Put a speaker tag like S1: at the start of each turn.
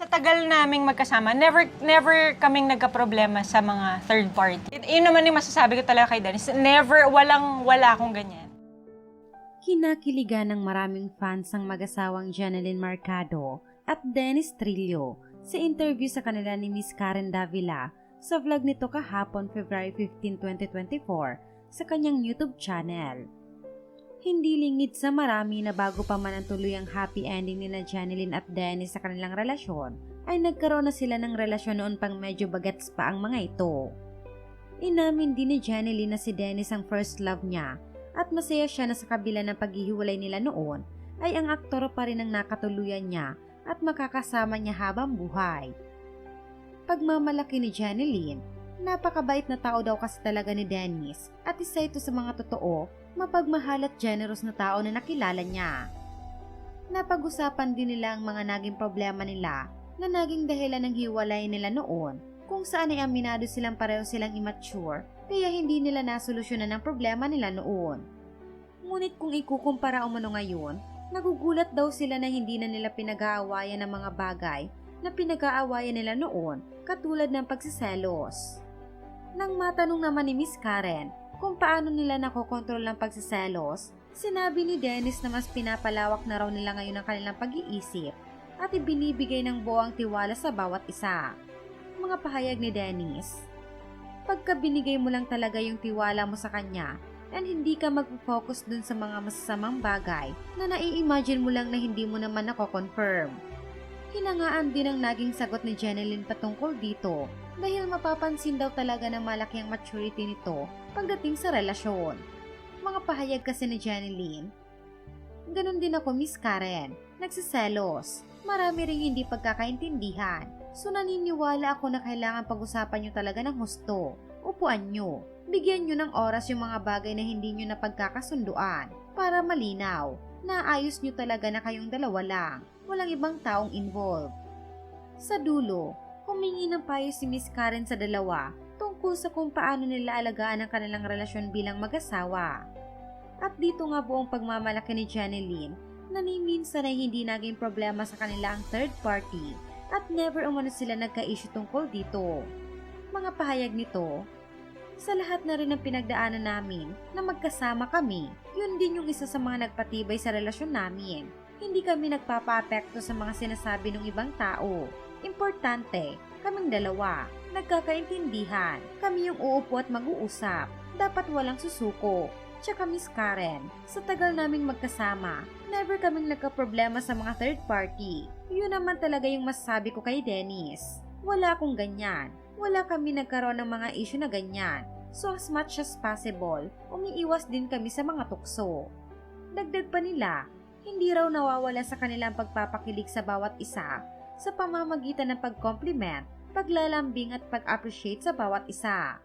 S1: Sa tagal naming magkasama, never never kaming nagka-problema sa mga third party. Yun naman yung masasabi ko talaga kay Dennis. Never, walang, wala akong ganyan.
S2: Kinakiligan ng maraming fans ang mag-asawang Janeline Marcado at Dennis Trillo sa interview sa kanila ni Miss Karen Davila sa vlog nito kahapon February 15, 2024 sa kanyang YouTube channel. Hindi lingid sa marami na bago pa man ang tuluyang happy ending ni na Janeline at Dennis sa kanilang relasyon, ay nagkaroon na sila ng relasyon noon pang medyo bagets pa ang mga ito. Inamin din ni Janeline na si Dennis ang first love niya at masaya siya na sa kabila ng paghihiwalay nila noon ay ang aktor pa rin ang nakatuluyan niya at makakasama niya habang buhay. Pagmamalaki ni Janeline, napakabait na tao daw kasi talaga ni Dennis at isa ito sa mga totoo, mapagmahal at generous na tao na nakilala niya. Napag-usapan din nila ang mga naging problema nila na naging dahilan ng hiwalay nila noon kung saan ay aminado silang pareho silang immature kaya hindi nila nasolusyonan ang problema nila noon. Ngunit kung ikukumpara umano ngayon, nagugulat daw sila na hindi na nila pinag-aawayan ng mga bagay na pinag-aawayan nila noon katulad ng pagsiselos. Nang matanong naman ni Miss Karen kung paano nila nakokontrol ang pagsiselos, sinabi ni Dennis na mas pinapalawak na raw nila ngayon ang kanilang pag-iisip at ibinibigay ng buwang tiwala sa bawat isa. Mga pahayag ni Dennis, pagka binigay mo lang talaga yung tiwala mo sa kanya and hindi ka mag-focus dun sa mga masasamang bagay na nai-imagine mo lang na hindi mo naman nako-confirm. Hinangaan din ang naging sagot ni Jeneline patungkol dito dahil mapapansin daw talaga ng malaki ang maturity nito pagdating sa relasyon. Mga pahayag kasi ni Jeneline, Ganon din ako, Miss Karen. Nagsiselos. Marami ring hindi pagkakaintindihan. So naniniwala ako na kailangan pag-usapan nyo talaga ng husto. Upuan nyo. Bigyan nyo ng oras yung mga bagay na hindi nyo napagkakasunduan para malinaw. Naayos nyo talaga na kayong dalawa lang. Walang ibang taong involved. Sa dulo, humingi ng payo si Miss Karen sa dalawa tungkol sa kung paano nila alagaan ang kanilang relasyon bilang mag-asawa. At dito nga buong pagmamalaki ni Janeline na ni minsan ay hindi naging problema sa kanila ang third party at never umano sila nagka-issue tungkol dito. Mga pahayag nito, sa lahat na rin ng pinagdaanan namin na magkasama kami, yun din yung isa sa mga nagpatibay sa relasyon namin. Hindi kami nagpapa-apekto sa mga sinasabi ng ibang tao. Importante, kaming dalawa, nagkakaintindihan, kami yung uupo at mag-uusap. Dapat walang susuko. Tsaka Miss Karen, sa tagal naming magkasama, never kaming nagka-problema sa mga third party. Yun naman talaga yung masasabi ko kay Dennis. Wala akong ganyan. Wala kami nagkaroon ng mga issue na ganyan. So as much as possible, umiiwas din kami sa mga tukso. Dagdag pa nila, hindi raw nawawala sa kanilang pagpapakilig sa bawat isa sa pamamagitan ng pag-compliment, paglalambing at pag-appreciate sa bawat isa.